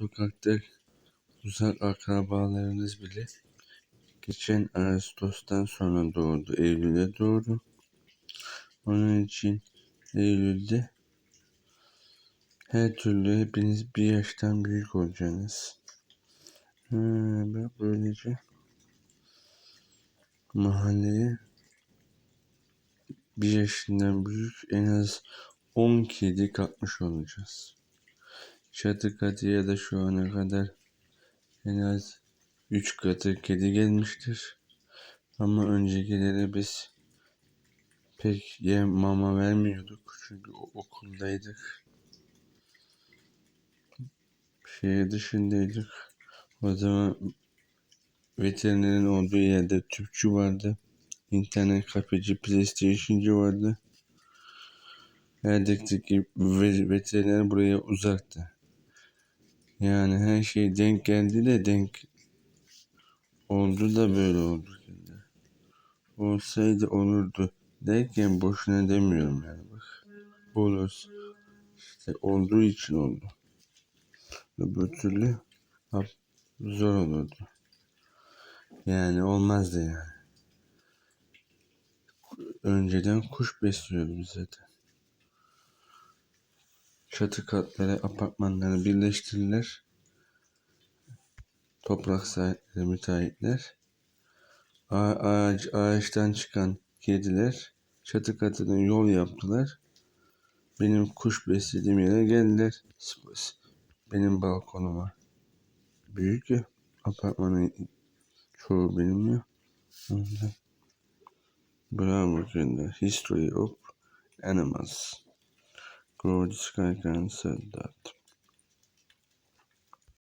sokakta uzak akrabalarınız bile geçen Ağustos'tan sonra doğdu. Eylül'e doğru. Onun için Eylül'de her türlü hepiniz bir yaştan büyük olacaksınız. Ha, bak böylece mahalleye bir yaşından büyük en az 10 kedi katmış olacağız. Çatı katı ya da şu ana kadar en az 3 katı kedi gelmiştir. Ama öncekilere biz pek yem mama vermiyorduk. Çünkü okuldaydık. Şehir dışındaydık. O zaman veterinerin olduğu yerde tüpçü vardı. İnternet kafeci, PlayStation'cı vardı. Erdek'teki veteriner buraya uzaktı. Yani her şey denk geldi de denk oldu da böyle oldu. Olsaydı olurdu derken boşuna demiyorum yani bak. Olur. İşte olduğu için oldu. Öbür türlü zor olurdu. Yani olmazdı yani. Önceden kuş besliyordum zaten. Çatı katları, apartmanları birleştirdiler. Toprak sahipleri, müteahhitler. Ağaç, ağaçtan çıkan kediler çatı katına yol yaptılar. Benim kuş beslediğim yere geldiler. Benim balkonuma. Büyük ya. Apartmanın çoğu benim ya. Bravo gönder. History of animals. clothes I can that